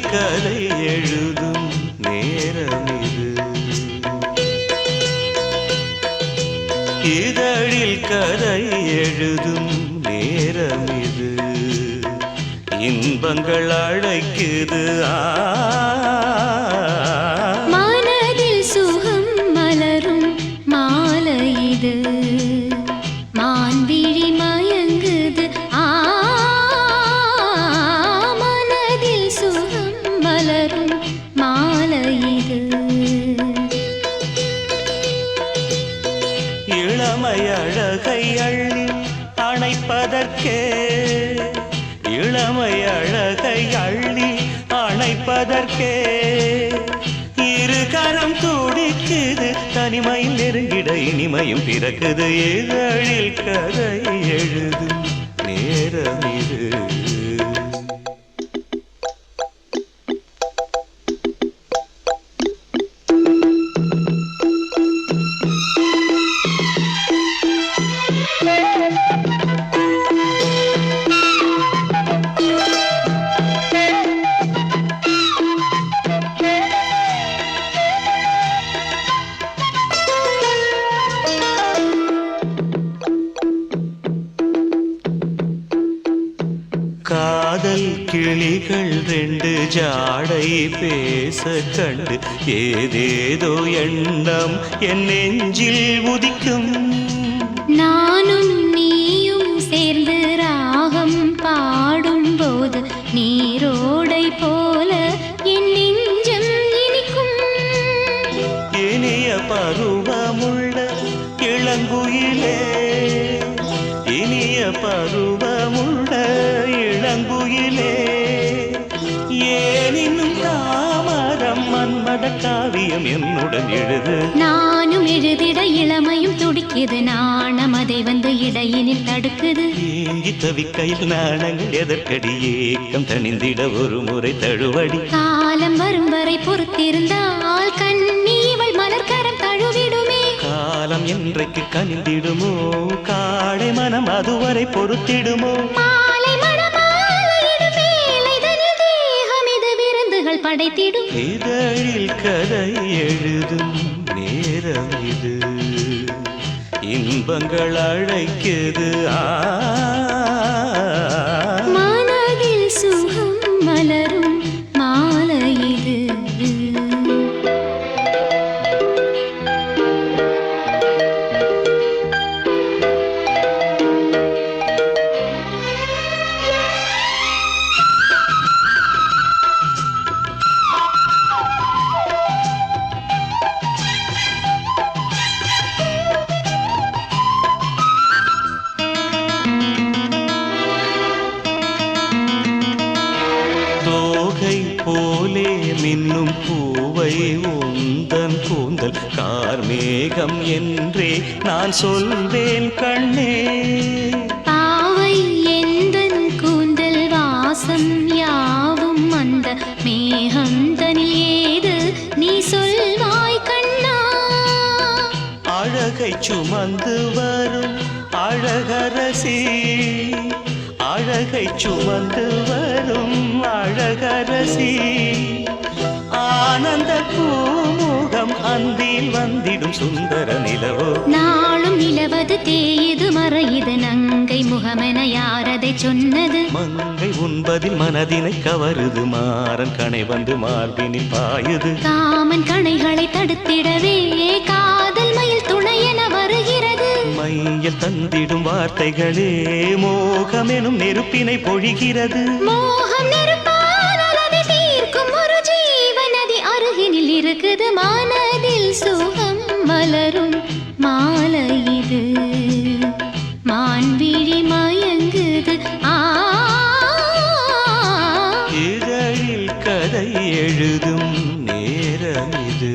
கலை எழுதும் நேரம் இது. இதழில் கதை எழுதும் நேரம் இது. இன்பங்கள் அழைக்குது ஆ இளமையழகை அள்ளி அணைப்பதற்கே. இளமையழகை அள்ளி அணைப்பதற்கே. இரு கரம் துடிக்குது தனிமையில் நெருங்கிட இனிமையும் பிறக்குது. இதழில் கதை எழுது நேரம் இது காதல் கிளிகள் ரெண்டு ஜாடை பேச கண்டு ஏதேதோ எண்ணம் என் நெஞ்சில் உதிக்கும். நானும் நீயும் சேர்ந்து ராகம் பாடும்போது நீரோடை போல என் நெஞ்சம் இனிக்கும். இனிய பருவமுள்ள இளங்குயிலே இளங்குயிலே ஏன் இன்னும் தாமரம் மன்மத காவியம் என்னுடன் எழுது. நானும் எழுதிட இளமையும் துடிக்குது நாணம் அதை வந்து இடையினில் தடுக்குது. ஏங்கி தவிக்கையில் நாணங்கள் எதற்கடி ஏக்கம் தணிந்திட ஒரு முறை தழுவடி. காலம் வரும் வரை பொறுத்திருந்தால் கண்ணி இவள் மலர்கரம் தழுவிடுமே. காலம் என்றைக்கு கனிந்திடுமோ காடை மனம் அதுவரை பொறுத்திடுமோ. படைத்திடும். இதழில் கதை எழுதும் நேரம் இது. இன்பங்கள் அழைக்குது ஆ மின்னும் பூவை உந்தன் கூந்தல் கார்மேகம் என்றே நான் சொல்வேன் கண்ணே. பாவை எந்தன் கூந்தல் வாசம் யாவும் அந்த மேகம் தனில் ஏது? நீ சொல்வாய் கண்ணா. அழகை சுமந்து வரும் அழகரசி. அழகை சுமந்து வரும் அழகரசி. ஆனந்த பூமுகம் அந்தில் வந்திடும் சுந்தர நிலவோ? நாளும் நிலவது தேயுது மறையுது நங்கை முகமென யாரதை சொன்னது? மங்கை உண்பதில் மனதினை கவருது மாறன் கணை வந்து மார்பினில் பாயுது. காமன் கணைகளை தடுத்திடவே காதல் மயில் துணையென வருகிறது. மையில் தந்திடும் வார்த்தைகளே மோகமெனும் நெருப்பினை பொழிகிறது. மோகம் நெருப்பானால் இருக்குது மனதில் சுகம் மலரும் மாலை இது மான்விழி மயங்குது. ஆ. இதழில் கதை எழுதும் நேரம் இது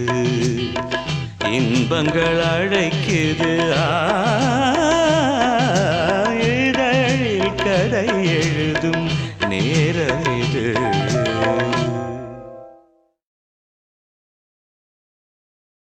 இன்பங்கள் அழைக்குது. ஆ. இதழில் கதை எழுதும் நேரம் இது